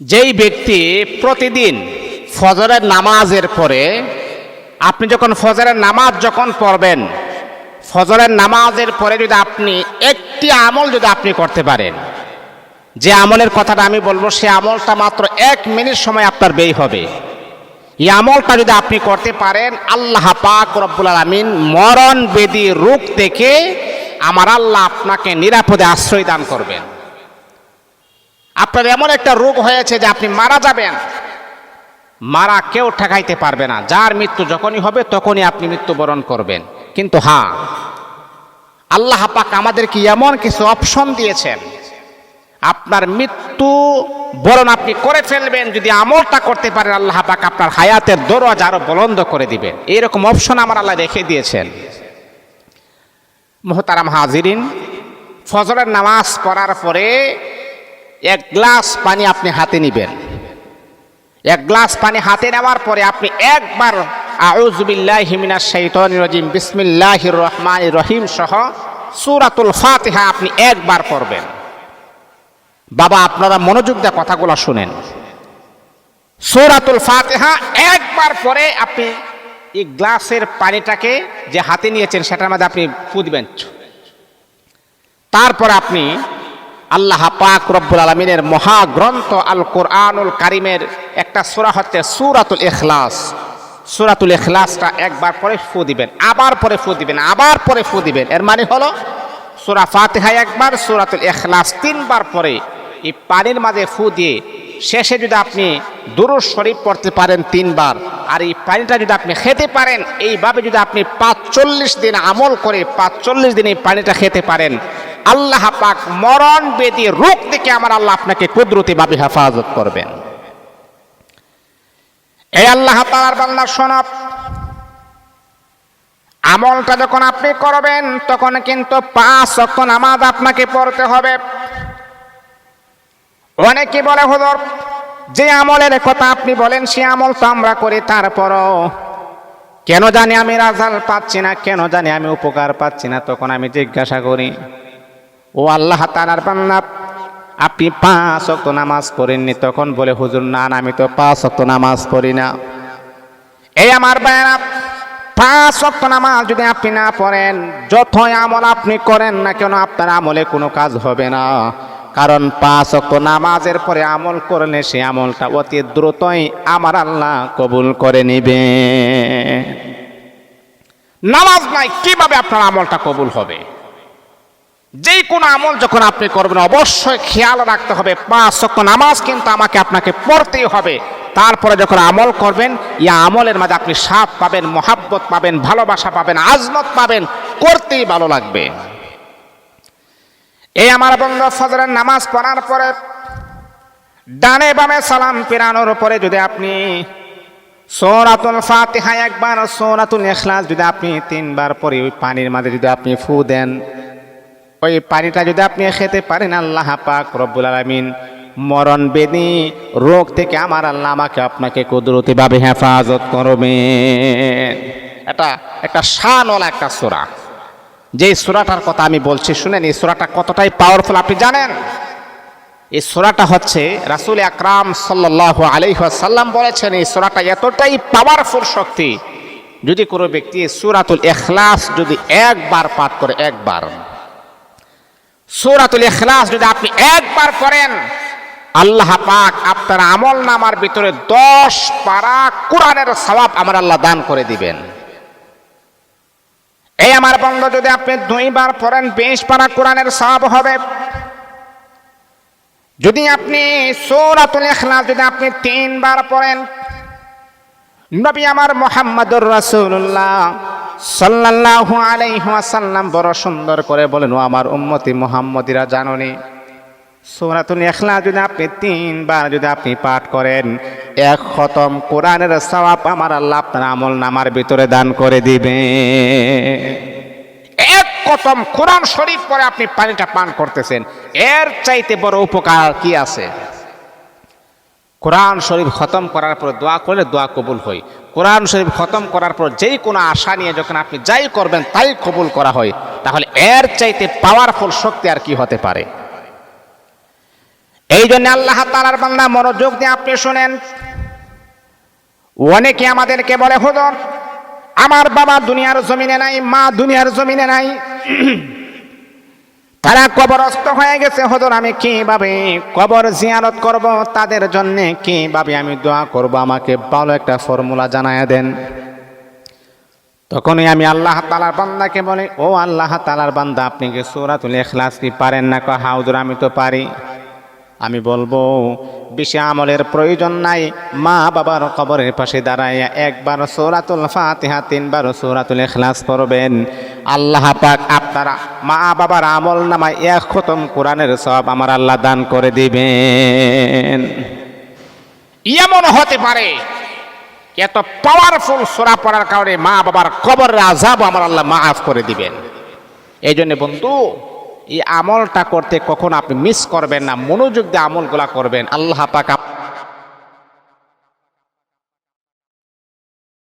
যেই ব্যক্তি প্রতিদিন ফজরের নামাজের পরে, আপনি যখন ফজরের নামাজ যখন পড়বেন, ফজরের নামাজের পরে যদি আপনি একটি আমল যদি আপনি করতে পারেন, যে আমলের কথাটা আমি বলব, সে আমলটা মাত্র এক মিনিট সময় আপনার ব্যয় হবে। এই আমলটা যদি আপনি করতে পারেন, আল্লাহ পাক রব্বুল আলমিন মরণ বেদি রূপ থেকে আমার আল্লাহ আপনাকে নিরাপদে আশ্রয় দান করবেন। আপনার এমন একটা রোগ হয়েছে যে আপনি মারা যাবেন। মারা কেউ ঠেকাইতে পারবে না। যার মৃত্যু যখনই হবে, তখনই আপনি মৃত্যুবরণ করবেন। কিন্তু হ্যাঁ আল্লাহ পাক আমাদেরকে এমন কিছু অপশন দিয়েছেন। আপনার মৃত্যু বরণ আপনি করে ফেলবেন, যদি আমলটা করতে পারেন, আল্লাহ পাক আপনার হায়াতের দরওয়াজা আরও বলন্দ করে দিবেন। এইরকম অপশন আমার আল্লাহ রেখে দিয়েছেন। মোহতারাম হাজিরিন, ফজরের নামাজ পড়ার পরে এক গ্লাস পানি আপনি হাতে নিবেন। এক গ্লাস পানি হাতে নেওয়ার পরে আপনি একবার আউজুবিল্লাহ হিমিনা শৈতন রজিম বিসমিল্লাহ রহমান রহিম সহ সুরাতুল ফাতিহা আপনি একবার পড়বেন। বাবা, আপনারা মনোযোগ দিয়ে কথাগুলো শুনেন। সুরাতুল ফাতিহা একবার পরে আপনি এই গ্লাসের পানিটাকে যে হাতে নিয়েছেন, সেটার মধ্যে আপনি ফু দিবেন তারপর আপনি আল্লাহ পাক রব্বুল আলমিনের মহাগ্রন্থ আল কোরআনুল কারিমের একটা সূরা হচ্ছে সুরাতুল এখলাস সুরাতুল এখলাসটা একবার পরে ফু দিবেন, আবার পরে ফু দিবেন, আবার পরে ফু দিবেন। এর মানে হলো সুরা ফাতিহা একবার, সুরাতুল এখলাস তিনবার পরে এই পানির মাঝে ফু দিয়ে শেষে যদি আপনি দুরুজ শরীফ পড়তে পারেন তিনবার, আর এই পানিটা যদি আপনি খেতে পারেন, এইভাবে যদি আপনি পাঁচচল্লিশ দিন আমল করে পাঁচচল্লিশ দিন এই পানিটা খেতে পারেন আল্লাহ পাক মরণ বেদি রোগ থেকে আমার আল্লাহ আপনাকে কুদরতি কুদরতিভাবে হেফাজত করবেন। এই আল্লাহ তালার বান্দা শোনব আমলটা যখন আপনি করবেন, তখন কিন্তু পাঁচ অক্ট নামাজ আপনাকে পড়তে হবে। অনেকে বলে, হুজুর, যে আমলের কথা আপনি বলেন, সে আমল তো আমরা করি, তারপরও কেন জানি আমি রাজাল পাচ্ছি না, কেন জানি আমি উপকার পাচ্ছি না? তখন আমি জিজ্ঞাসা করি ও আল্লাহ তালার বান্না আপনি পাঁচ অক্ত নামাজ পড়েননি। তখন বলে, হুজুর, না আমি তো পাঁচ অক্ত নামাজ পড়ি না। এই আমার বায়না পাঁচ অক্ত নামাজ যদি আপনি না পড়েন, যতই আমল আপনি করেন না কেন, আপনার আমলে কোনো কাজ হবে না। কারণ পাঁচ অক্ত নামাজের পরে আমল করলে সে আমলটা অতি দ্রুতই আমার আল্লাহ কবুল করে নিবে। নামাজ নাই, কীভাবে আপনার আমলটা কবুল হবে? যে কোনো আমল যখন আপনি করবেন, অবশ্যই খেয়াল রাখতে হবে। পাঁচ অক্ত নামাজ কিন্তু আমাকে আপনাকে পড়তেই হবে। তারপরে যখন আমল করবেন ইয়া আমলের মাঝে আপনি সাপ পাবেন, মহাব্বত পাবেন, ভালোবাসা পাবেন, আজমত পাবেন, করতেই ভালো লাগবে। এই আমার বন্ধু ফজরের নামাজ পড়ার পরে ডানে বামে সালাম পেরানোর পরে যদি আপনি সৌরাতুল ফাতিহা একবার, সৌরাতুল ইখলাস যদি আপনি তিনবার পরে ওই পানির মাঝে যদি আপনি ফু দেন ওই পানিটা যদি আপনি খেতে পারেন, আল্লাহ পাক রব্বুল আলমিন মরণ বেদি রোগ থেকে আমার আল্লাহ আমাকে আপনাকে কুদরতিভাবে হেফাজত করবে এটা একটা শানওয়ালা একটা সোরা। যে সোরাটার কথা আমি বলছি, শুনেন, এই সোরাটা কতটাই পাওয়ারফুল আপনি জানেন? এই সোরাটা হচ্ছে রাসুল আকরাম সাল্লাহ আলাইসাল্লাম বলেছেন, এই সোরাটা এতটাই পাওয়ারফুল শক্তি, যদি কোনো ব্যক্তি সুরাতুল এখলাস যদি একবার পাঠ করে, একবার। সুরাতুল ইখলাস যদি আপনি একবার করেন আল্লাহ পাক আপনার আমল নামার ভিতরে দশ পারা কোরআনের সওয়াব আমার আল্লাহ দান করে দিবেন। এই আমার বন্ধ, যদি আপনি দুইবার পড়েন, বিশ পারা কোরআনের সওয়াব হবে। যদি আপনি সূরাতুল ইখলাস যদি আপনি তিনবার পড়েন, নবী আমার মোহাম্মদুর রাসূলুল্লাহ সাল্লাল্লাহু আলাইহি ওয়াসাল্লাম বড় সুন্দর করে বলেন, ও আমার উম্মতি মুহাম্মদিরা, জাননি? সূরাতুল ইখলাস যদি আপনি তিনবার যদি আপনি পাঠ করেন, এক খতম কোরআনের সওয়াব আমার আল্লাহ আপনার আমল নামার ভিতরে দান করে দিবে। এক খতম কোরআন শরীফ পরে আপনি পানিটা পান করতেছেন। এর চাইতে বড় উপকার কি আছে? কোরআন শরীফ খতম করার পর দোয়া করলে দোয়া কবুল হয়। কোরআন শরীফ খতম করার পর যেই কোনো আশা নিয়ে যখন আপনি যাই করবেন, তাই কবুল করা হয়। তাহলে এর চাইতে পাওয়ারফুল শক্তি আর কি হতে পারে? এই জন্য আল্লাহ তালার বান্দা মনোযোগ দিয়ে আপনি শোনেন। অনেকে আমাদেরকে বলে, হুজুর, আমার বাবা দুনিয়ার জমিনে নাই, মা দুনিয়ার জমিনে নাই। তারা কবরস্থ হয়ে গেছে, হজর, আমি কীভাবে কবর জিয়ারত করব? তাদের জন্য কীভাবে আমি দোয়া করব? আমাকে ভালো একটা ফর্মুলা জানায় দেন। তখনই আমি আল্লাহ তালার বান্দাকে বলি, ও আল্লাহ তালার বান্দা, আপনি কি সুরাতুল এখলাস কি পারেন না? কয় হাউজুর আমি তো পারি। আমি বলব, বেশি আমলের প্রয়োজন নাই। মা বাবার কবরের পাশে দাঁড়াইয়া একবার সৌরাতুল ফাতিহা, তিনবার সৌরাতুল এখলাস পড়বেন। আল্লাহ পাক আপনারা মা বাবার আমল নামায় এক খতম কোরআনের সব আমার আল্লাহ দান করে দিবেন। এমন হতে পারে এত পাওয়ারফুল সোরা পড়ার কারণে মা বাবার কবর আজাব আমার আল্লাহ মাফ করে দিবেন। এই জন্য বন্ধু, এই আমলটা করতে কখন আপনি মিস করবেন না, মনোযোগ দিয়ে আমলগুলা করবেন। আল্লাহ পাক